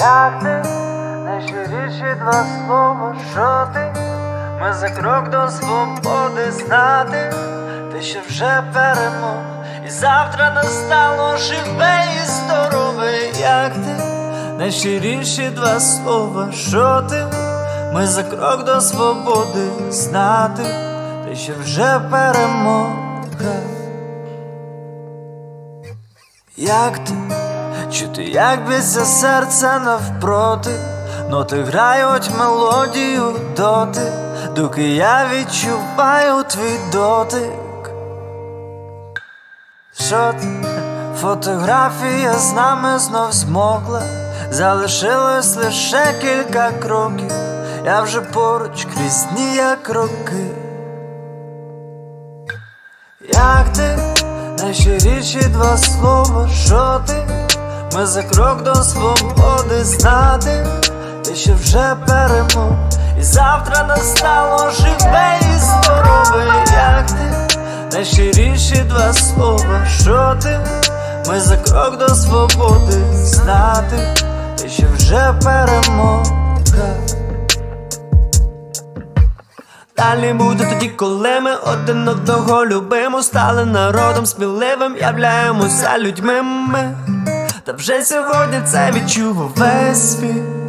Як ти найщиріші два слова, що ти? Ми за крок до свободи знати, ти ще вже перемог, і завтра настало живе і здорове, як ти найщиріші два слова, що ти? Ми за крок до свободи знати, ти ще вже перемога. Як ти? Чути, як б'ється серце навпроти, ноти грають мелодію доти, доки я відчуваю твій дотик. Що ти? Фотографія з нами знов змогла, залишилось лише кілька кроків, я вже поруч крізь дні, як роки. Як ти, найщиріші два слова, що? Ми за крок до свободи знати, ти ще вже перемог, і завтра настало живе і здорове, як ти, найщиріші два слова, що ти? Ми за крок до свободи знати, ти ще вже перемога. Далі буде тоді, коли ми один одного любимо, стали народом сміливим, являємося людьми ми. Та вже сьогодні це відчув весь світ.